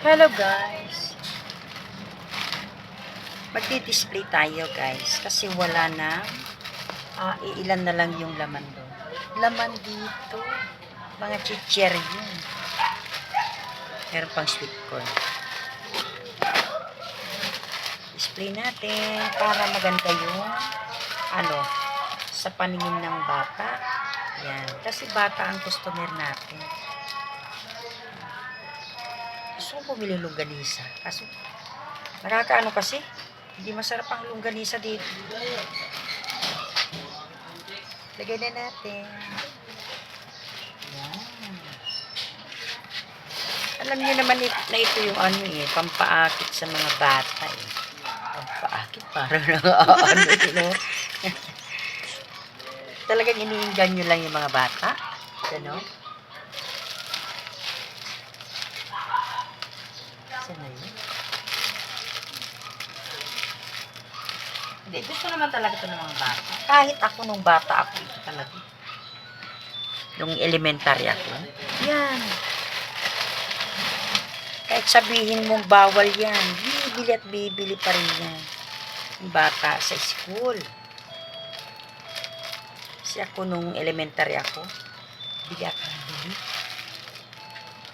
Hello guys. Magdi-display tayo guys kasi wala na ah, iilan na lang yung laman doon. Laman dito. Mga chicher yun. Meron pang sweet corn. Display natin para maganda yung ano sa paningin ng bata. Yan. Kasi bata ang customer natin. Gusto ko bumili ng longganisa. Kaso, nakakaano kasi, hindi masarap ang longganisa dito. Lagay na natin. Yan. Alam niyo naman na ito yung ano eh, pampaakit sa mga bata eh. Pampaakit, parang ano, you know? Talagang iniinggan nyo lang yung mga bata. Ano? Saan na yun? Hindi, gusto naman talaga ito ng mga bata. Kahit ako nung bata ako, ito talaga. Nung elementary ako. Yan. Kahit sabihin mong bawal yan, bibili at bibili pa rin yan. Yung bata sa school. Kasi ako nung elementary ako, bili ako ng bili.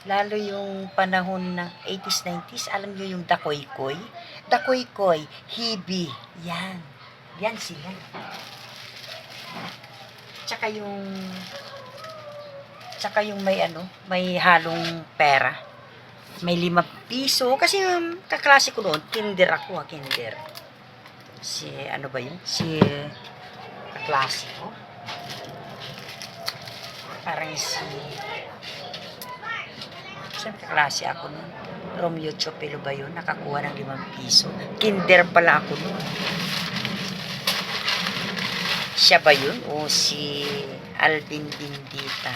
Lalo yung panahon ng 80s, 90s, alam nyo yung dakoy-koy? Dakoy-koy, hibi, yan. Yan sila. Tsaka yung, tsaka yung may ano, may halong pera. May limang piso. Kasi yung kaklase ko noon, kinder ako ha, kinder. Si, ano ba yun? Si, kaklase ko. Parang si, saan kaklase ako noon? Romeo Chopelo ba yun? Nakakuha ng limang piso. Kinder pala ako noon. Siya ba yun? O si Alvin Bindita?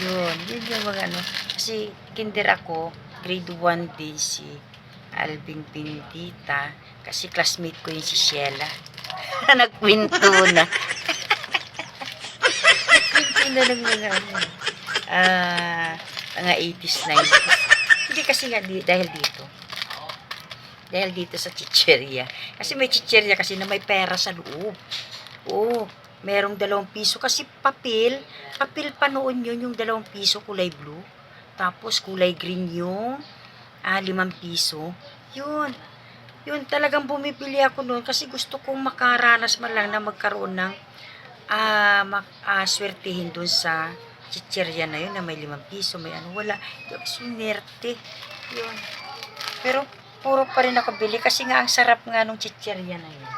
Yun, yun yung mga ano. Kasi kinder ako, grade 1 din si Alvin Bindita. Kasi classmate ko yun si Sheila. Nagkwento na. Nagkwento na ng mga ano. Ah, mga 80s, 90s. Hindi kasi nga di, dahil dito. Dahil dito sa chicheria. Kasi may chicheria kasi na may pera sa loob. Oo, merong dalawang piso. Kasi papel, papel pa noon yun, yung dalawang piso kulay blue. Tapos kulay green yung ah, limang piso. Yun. Yun, talagang bumibili ako noon kasi gusto kong makaranas man lang na magkaroon ng ah, mak ah, swertihin dun sa chicherya na yun na may limang piso, may ano, wala. Yung sunerte. Yun. Pero, puro pa rin ako bili kasi nga ang sarap nga nung chicherya na yun.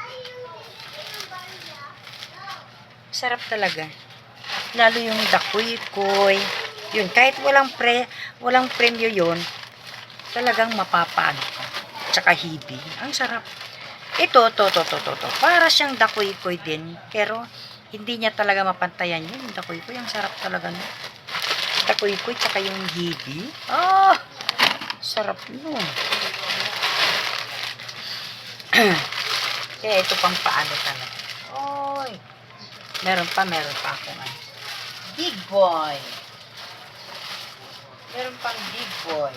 Sarap talaga. Lalo yung dakuy-koy. Yun, kahit walang pre, walang premyo yun, talagang mapapaan ka. Tsaka hibi. Ang sarap. Ito, to, to, to, to, to. Para siyang dakuy-koy din. Pero, hindi niya talaga mapantayan yun. Yung dakuy-koy, ang sarap talaga nun. Dakuy-koy, tsaka yung hibi. Ah! sarap nun. Kaya ito pang paano talaga. Oy! Meron pa, meron pa akong ano. Big boy. Meron pang big boy.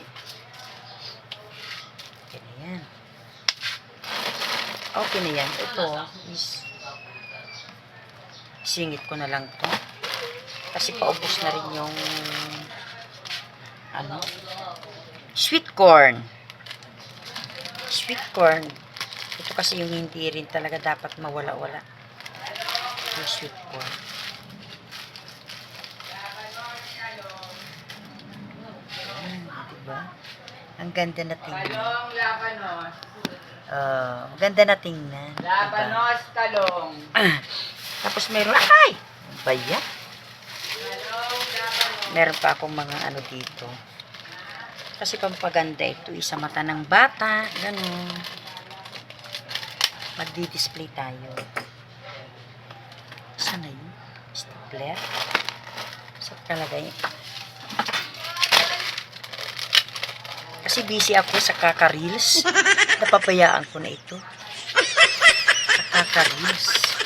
Okay na yan. Okay na yan. Ito is singit ko na lang to. Kasi paubos na rin yung ano sweet corn. Sweet corn. Ito kasi yung hindi rin talaga dapat mawala-wala. Yung sweet corn. Ayan, diba? Ang ganda na tingnan. Talong, labanos. Uh, ganda na tingnan. Diba? Labanos, talong. Tapos meron, ay! Ba yan? Talong, labanos. Meron pa akong mga ano dito. Kasi pampaganda ito, isa mata ng bata, ganun. Magdi-display tayo. Saan na yun? Stapler? Sa kalagay. Kasi busy ako sa kaka-reels. Napapayaan ko na ito. Sa kaka-reels.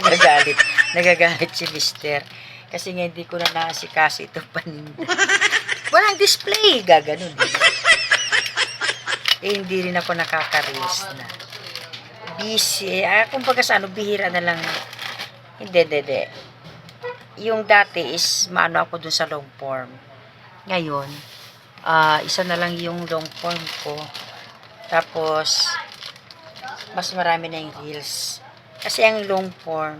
Nagagalit. Nagagalit si mister. Kasi nga hindi ko na naasikaso itong paninda. Walang display, gaganon. eh, hindi rin ako nakaka-reels na. Busy, ah, kumbaga sa ano, bihira na lang. Hindi, hindi, hindi. Yung dati is, maano ako dun sa long form. Ngayon, ah, isa na lang yung long form ko. Tapos, mas marami na yung reels. Kasi ang long form,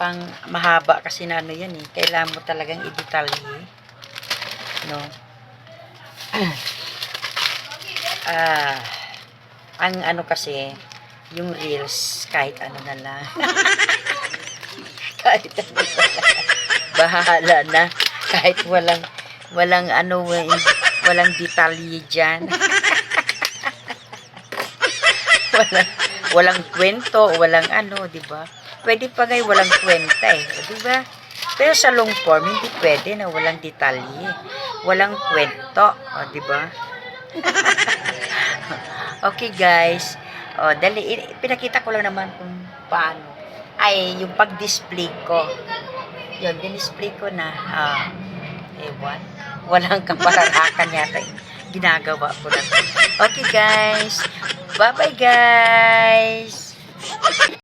pang mahaba kasi na ano yan eh. Kailangan mo talagang i-detalye. No? ah, ang ano kasi, yung reels, kahit ano na lang. kahit ano na. Bahala na. Kahit walang, walang ano, walang detalye dyan. walang, walang kwento, walang ano, di ba? Pwede pa ngay walang kwenta eh, di ba? Pero sa long form, hindi pwede na walang detalye. Walang kwento, o, di ba? okay guys, o, dali, pinakita ko lang naman kung paano. Ay, yung pag-display ko. Yun, din-display ko na. Ah, ewan. Walang kapararakan yata ginagawa ko na. Okay guys, bye-bye guys!